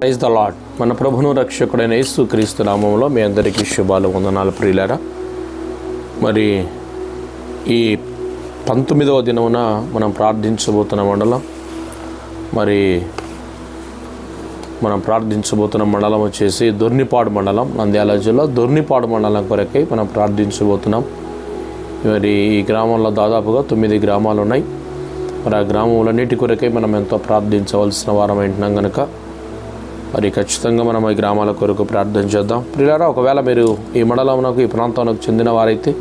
Praise the lord మన ప్రభును రక్షకుడైన యేసు క్రీస్తు నామంలో మీ అందరికీ శుభాలు వందనాలు ప్రియులారా. మరి ఈ పంతొమ్మిదవ దినమున మనం ప్రార్థించబోతున్న మండలం మరి మనం ప్రార్థించబోతున్న మండలం వచ్చేసి దొర్నిపాడు మండలం నంద్యాల జిల్లా దొర్నిపాడు మండలం కొరకై మనం ప్రార్థించబోతున్నాం. మరి ఈ గ్రామంలో దాదాపుగా తొమ్మిది గ్రామాలు ఉన్నాయి మరి ఆ గ్రామములన్నిటి కొరకై మనం ఎంతో ప్రార్థించవలసిన వారం ఏంటున్నాం కనుక మరి ఖచ్చితంగా మనం ఈ గ్రామాల కొరకు ప్రార్థన చేద్దాం. ప్రియులారా ఒకవేళ మీరు ఈ మండలంలోకి ఈ ప్రాంతానికి చెందిన వారైతే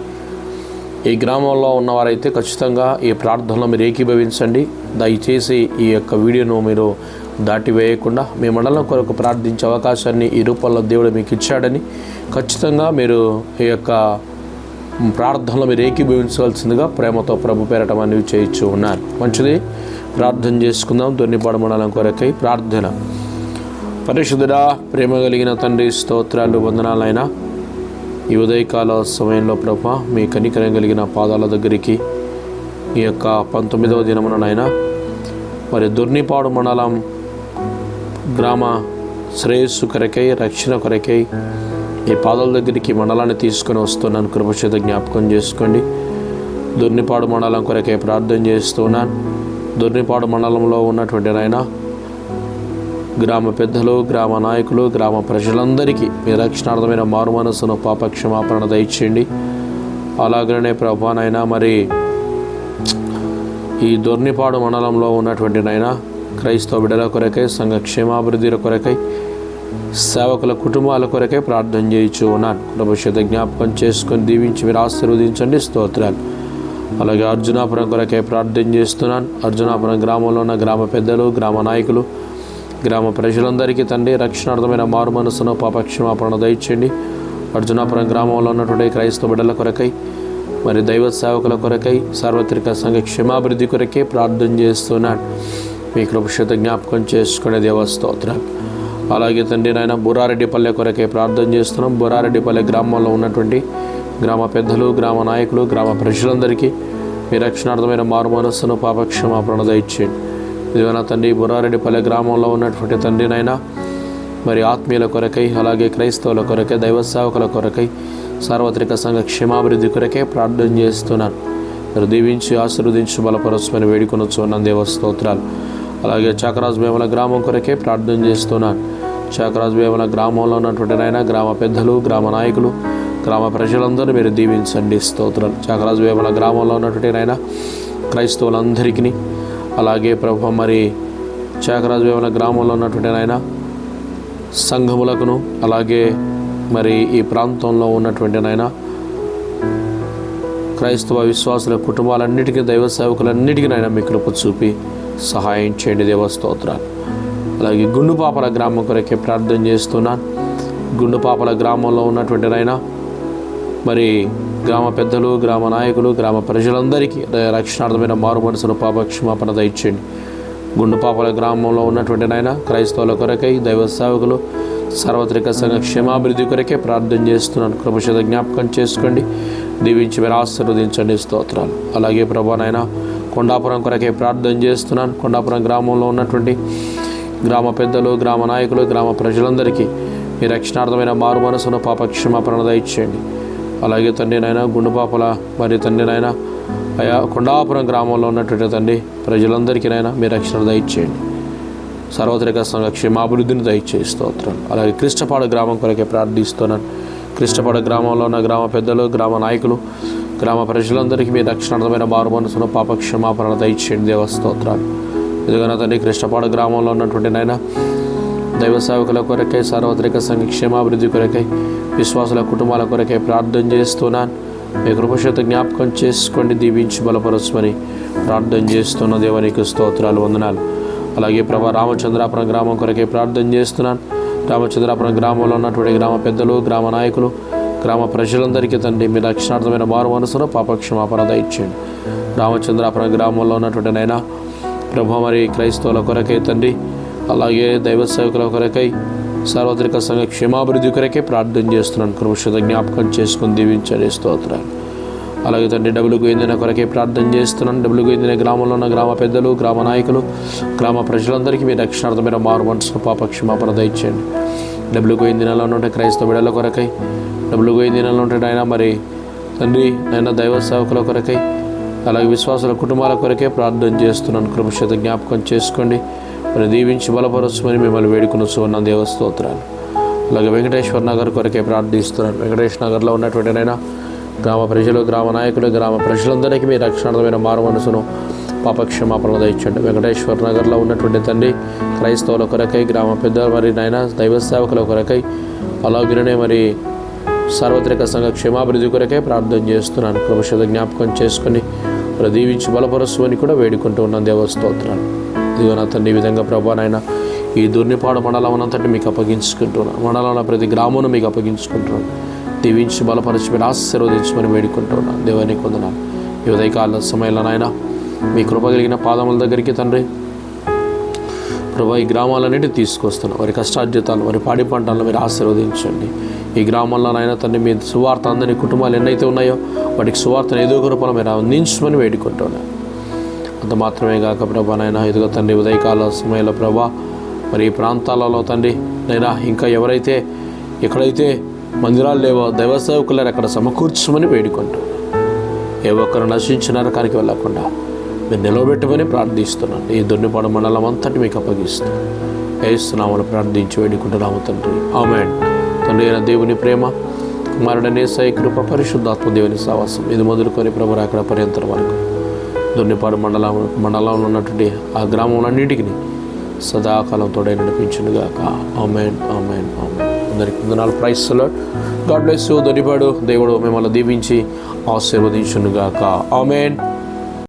ఈ గ్రామంలో ఉన్నవారైతే ఖచ్చితంగా ఈ ప్రార్థనలో మీరు ఏకీభవించండి. దయచేసి ఈ యొక్క వీడియోను మీరు దాటివేయకుండా మీ మండలం కొరకు ప్రార్థించే అవకాశాన్ని ఈ రూపంలో దేవుడు మీకు ఇచ్చాడని ఖచ్చితంగా మీరు ఈ యొక్క ప్రార్థనలో మీరు ఏకీభవించవలసిందిగా ప్రేమతో ప్రభు పేరటం అనేవి చేయించు ఉన్నారు మంచిది. ప్రార్థన చేసుకుందాం. దొన్నిపాడు మండలం కొరకై ప్రార్థన. పరిశుద్ధుడా ప్రేమ కలిగిన తండ్రి స్తోత్రాలు వందనాలైనా. ఈ ఉదయకాల సమయంలో ప్రభ మీ కనికరం కలిగిన పాదాల దగ్గరికి ఈ యొక్క పంతొమ్మిదవ దినమునైనా మరి దుర్నిపాడు మండలం గ్రామ శ్రేయస్సు కొరకై రక్షణ కొరకై ఈ పాదాల దగ్గరికి మండలాన్ని తీసుకొని వస్తున్నాను. కృపచేత జ్ఞాపకం చేసుకోండి. దుర్నిపాడు మండలం కొరకై ప్రార్థన చేస్తున్నాను. దుర్నిపాడు మండలంలో ఉన్నటువంటి నాయన గ్రామ పెద్దలు గ్రామ నాయకులు గ్రామ ప్రజలందరికీ మీ రక్షణార్థమైన మారు మనసును పాపక్షమాపణ దయచేయండి. అలాగనే ప్రభానైనా మరి ఈ దొర్నిపాడు మండలంలో ఉన్నటువంటి నైనా క్రైస్తవ బిడల కొరకై సంఘ క్షేమాభివృద్ధి కొరకై సేవకుల కుటుంబాల కొరకై ప్రార్థన చేయించు ఉన్నాను. ప్రభుత్వ జ్ఞాపకం చేసుకొని దీవించి మీరు ఆశీర్వదించండి. స్తోత్రాలు. అలాగే అర్జునాపురం కొరకై ప్రార్థన చేస్తున్నాను. అర్జునాపురం గ్రామంలో ఉన్న గ్రామ పెద్దలు గ్రామ నాయకులు గ్రామ ప్రజలందరికీ తండ్రి రక్షణార్థమైన మారు మనసును పాపక్షమాపణ దయచేయండి. అర్జునాపురం గ్రామంలో ఉన్నటువంటి క్రైస్తవ బిడ్డల కొరకై మరి దైవ సేవకుల కొరకై సార్వత్రిక సంఘ క్షేమాభివృద్ధి కొరకే ప్రార్థన చేస్తున్నాడు మీ కృపక్షత జ్ఞాపకం చేసుకునే దేవస్తోత్రాలు అలాగే తండ్రి నాయన బురారెడ్డిపల్లె కొరకే ప్రార్థన చేస్తున్నాం. బురారెడ్డిపల్లె గ్రామంలో ఉన్నటువంటి గ్రామ పెద్దలు గ్రామ నాయకులు గ్రామ ప్రజలందరికీ మీ రక్షణార్థమైన మారు మనస్సును పాపక్షమాపణ దయచేయండి. ఇదిగోనా తండ్రి బురారెడ్డిపల్లె గ్రామంలో ఉన్నటువంటి తండ్రి తండ్రినైనా మరి ఆత్మీయుల కొరకై అలాగే క్రైస్తవుల కొరకై దైవ సేవకుల కొరకై సార్వత్రిక సంఘ క్షేమాభివృద్ధి కొరకే ప్రార్థన చేస్తున్నాను. మీరు దీవించి ఆశీర్వదించి బలపరచమని వేడుకొనొచ్చు దేవ స్తోత్రాలు. అలాగే చాకరాజు వేమల గ్రామం కొరకే ప్రార్థన చేస్తున్నాను. చాకరాజు వేమల గ్రామంలో ఉన్నటువంటి నాయన గ్రామ పెద్దలు గ్రామ నాయకులు గ్రామ ప్రజలందరూ మీరు దీవించండి. స్తోత్రాలు. చాకరాజు వేమల గ్రామంలో ఉన్నటువంటి నాయన క్రైస్తవులందరికీ అలాగే ప్రభు మరి చాకరాజు వేమల గ్రామంలో ఉన్నటువంటి నాయన సంఘములకును అలాగే మరి ఈ ప్రాంతంలో ఉన్నటువంటి నాయన క్రైస్తవ విశ్వాసుల కుటుంబాలన్నిటికీ దైవ సేవకులన్నిటికీ నాయన మీ కృప చూపి సహాయం చేయండి దేవస్తోత్రాలు అలాగే గుండుపాపల గ్రామం కొరకే ప్రార్థన చేస్తున్నాను. గుండుపాపల గ్రామంలో ఉన్నటువంటి నాయన మరి గ్రామ పెద్దలు గ్రామ నాయకులు గ్రామ ప్రజలందరికీ రక్షణార్థమైన మారు మనసును పాపక్షమాపణ దయచేయండి. గుండుపాపల గ్రామంలో ఉన్నటువంటి నాయన క్రైస్తవుల కొరకై దైవ సేవకులు సార్వత్రిక సంఘ క్షేమాభివృద్ధి కొరకే ప్రార్థన చేస్తున్నాను. కృపశత జ్ఞాపకం చేసుకోండి. దీవించి మీరు ఆశీర్వదించండి. స్తోత్రాలు. అలాగే ప్రభా నాయన కొండాపురం కొరకే ప్రార్థన చేస్తున్నాను. కొండాపురం గ్రామంలో ఉన్నటువంటి గ్రామ పెద్దలు గ్రామ నాయకులు గ్రామ ప్రజలందరికీ మీ రక్షణార్థమైన మారు మనసును పాపక్షమాపణ దయచేయండి. అలాగే తండ్రి నాయన గుండుపాపల మరి తండ్రి నాయన అయా కొండాపురం గ్రామంలో ఉన్నటువంటి తండ్రి ప్రజలందరికీ నాయన మీ రక్షణ దయచేయండి. సార్వత్రిక సంఘ క్షేమాభివృద్ధిని దయచేసి స్తోత్రం. అలాగే క్రిష్టపాడు గ్రామం కొరకే ప్రార్థిస్తున్నాను. కృష్ణపాడు గ్రామంలో ఉన్న గ్రామ పెద్దలు గ్రామ నాయకులు గ్రామ ప్రజలందరికీ మీ రక్షణార్థమైన మారు మనసును పాప క్షమాపణ దయచేయండి దేవ స్తోత్రాలు. తండ్రి కృష్ణపాడు గ్రామంలో ఉన్నటువంటి నాయన దైవ సేవకుల కొరకై సార్వత్రిక సంఘ క్షేమాభివృద్ధి కొరకై విశ్వాసుల కుటుంబాల కొరకై ప్రార్థన చేస్తున్నాను. మీ కృపశత జ్ఞాపకం చేసుకోండి దీవించి బలపరచమని ప్రార్థన చేస్తున్న దేవానికి స్తోత్రాలు వందనాలు. అలాగే ప్రభా రామచంద్రాపురం గ్రామం కొరకే ప్రార్థన చేస్తున్నాను. రామచంద్రాపురం గ్రామంలో ఉన్నటువంటి గ్రామ పెద్దలు గ్రామ నాయకులు గ్రామ ప్రజలందరికీ తండ్రి మీ రక్షణార్థమైన మారు మనసును పాపక్షమాపణ దయచేయండి రామచంద్రాపురం గ్రామంలో ఉన్నటువంటి నైనా ప్రభు మరి క్రైస్తవుల కొరకై తండ్రి అలాగే దైవ సేవకుల కొరకై సార్వత్రిక సంఘ క్షేమాభివృద్ధి కొరకే ప్రార్థన చేస్తున్నాను. కృషత జ్ఞాపకం చేసుకుని దీవించండి స్తోత్రాలు. అలాగే తండ్రి డబ్బులు గోయిందిన కొరకే ప్రార్థన చేస్తున్నాను. డబ్బులు గోయిందిన గ్రామంలో ఉన్న గ్రామ పెద్దలు గ్రామ నాయకులు గ్రామ ప్రజలందరికీ మీ రక్షణార్థమైన మారు మనసు పాప క్షమాపణ దయచేయండి. డబ్బులు గోయిన దినాల్లో ఉంటే క్రైస్తవ బిడల కొరకై డబ్బులు గోయిన దినాల్లో ఉంటే ఆయన మరి తండ్రి నాయన దైవ సేవకుల కొరకై అలాగే విశ్వాసుల కుటుంబాల కొరకే ప్రార్థన చేస్తున్నాను. కృపశత జ్ఞాపకం చేసుకోండి. మరి దీవించి బలపరచమని మిమ్మల్ని వేడుకున్న సువర్ణ దేవస్తోత్రాలు అలాగే వెంకటేశ్వర నగర్ కొరకే ప్రార్థిస్తున్నాను. వెంకటేశ్వర నగర్లో ఉన్నటువంటి నైనా గ్రామ ప్రజలు గ్రామ నాయకులు గ్రామ ప్రజలందరికీ మీ రక్షణమైన మారు మనసును పాపక్షమాపణ దయచండి వెంకటేశ్వర నగర్లో ఉన్నటువంటి తండ్రి క్రైస్తవుల కొరకై గ్రామ పెద్ద మరి నాయన దైవ సేవకుల కొరకై అలాగిరనే మరి సార్వత్రిక సంఘ క్షేమాభివృద్ధి కొరకే ప్రార్థన చేస్తున్నాను. ప్రభుత్వ జ్ఞాపకం చేసుకొని ప్రదీవించి దీవించి కూడా వేడుకుంటూ ఉన్నాను దేవస్తోత్రాలు ఇదిగో నా తండ్రి ఈ విధంగా ప్రభానైనా ఈ దుర్నిపాడు మండలం అంతటి మీకు అప్పగించుకుంటున్నాను మండలంలో ప్రతి గ్రామమును మీకు అప్పగించుకుంటున్నాను దీవించి బలపరిచి మీరు ఆశీర్వదించమని వేడుకుంటున్నాను దేవానికి వందనాలు. ఈ ఉదయకాల సమయంలో నాయన మీ కృప కలిగిన పాదముల దగ్గరికి తండ్రి ప్రభా ఈ గ్రామాలన్నిటి తీసుకొస్తున్నాం. వారి కష్టార్జితాలు వారి పాడి పంటలను మీరు ఆశీర్వదించండి. ఈ గ్రామంలో నాయన తండ్రి మీ సువార్త అందని కుటుంబాలు ఎన్నైతే ఉన్నాయో వాటికి సువార్తను ఏదో ఒక రూపంలో మీరు అందించమని వేడుకుంటున్నాను అంత మాత్రమే కాక ప్రభా నాయన ఎదుగు తండ్రి ఉదయకాల సమయంలో ప్రభా మరి ఈ ప్రాంతాలలో తండ్రి నైనా ఇంకా ఎవరైతే ఎక్కడైతే మందిరాలు లేవో దైవ సేవకులను అక్కడ సమకూర్చమని వేడుకుంటూ ఏ ఒక్కరు నశించిన నరకానికి వెళ్ళకుండా మీరు నిలవబెట్టమని ప్రార్థిస్తున్నాను. ఈ దున్నిపాడు మండలం అంతటి మీకు అప్పగిస్తాను వేస్తున్నామని ప్రార్థించి వేడుకుంటున్నాము తండ్రి. ఆమె తండ్రి అయిన దేవుని ప్రేమ కుమారుడనే సై కృప పరిశుద్ధాత్మ దేవుని సావాసం. ఇది మొదలుకొని ప్రభు అక్కడ పర్యంతరం వరకు. దొన్నిపాడు మండలం మండలంలో ఉన్నటువంటి ఆ గ్రామంలన్నిటికీ సదాకాలం తోడై నడిపించునుగాక. Amen amen amen. అందరికి వందనాలు. ప్రైస్ గాడ్ బ్లెస్ దొరిపాడు దేవుడు మిమ్మల్ని దీవించి ఆశీర్వదించునుగాక. ఆమెన్.